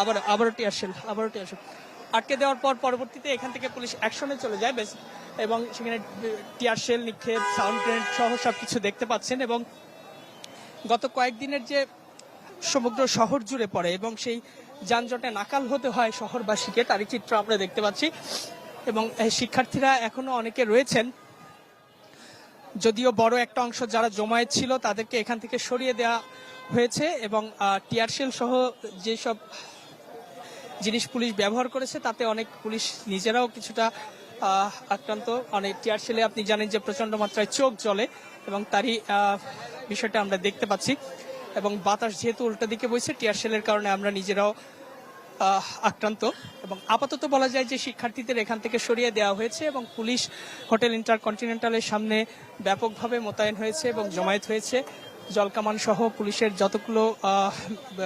আবার, আবারও টিয়ারশেল আবারও টিয়ারশেল আটকে দেওয়ার পর পরবর্তীতে এখান থেকে পুলিশ অ্যাকশনে চলে যায়, বেশ। এবং সেখানে টিয়ারশেল নিক্ষেপ, সাউন্ড গ্রেনেড সহ সব কিছু দেখতে পাচ্ছেন এবং গত কয়েকদিনের যে সমগ্র শহর জুড়ে পড়ে এবং সেই যানজটে নাকাল হতে হয় শহরবাসীকে তারই চিত্র আমরা দেখতে পাচ্ছি। এবং শিক্ষার্থীরা এখনও অনেকে রয়েছেন। যদিও বড় একটা অংশ যারা জমায়েত ছিল, তাদেরকে এখান থেকে সরিয়ে দেওয়া হয়েছে এবং টিয়ারশেল সহ যেসব জিনিস পুলিশ ব্যবহার করেছে, তাতে অনেক পুলিশ নিজেরাও কিছুটা আক্রান্ত। অনেক টিয়ারশেলে আপনি জানেন যে প্রচণ্ড মাত্রায় চোখ জ্বলে এবং তারই বিষয়টা আমরা দেখতে পাচ্ছি। এবং বাতাস যেহেতু উল্টো দিকে বইছে টিয়ারশেলের কারণে আমরা নিজেরাও আক্রান্ত। এবং আপাতত বলা যায় যে শিক্ষার্থীদের এখান থেকে সরিয়ে দেওয়া হয়েছে এবং পুলিশ হোটেল ইন্টারকন্টিনেন্টালের সামনে ব্যাপকভাবে মোতায়েন হয়েছে এবং জমায়েত হয়েছে। জলকামান সহ পুলিশের যতগুলো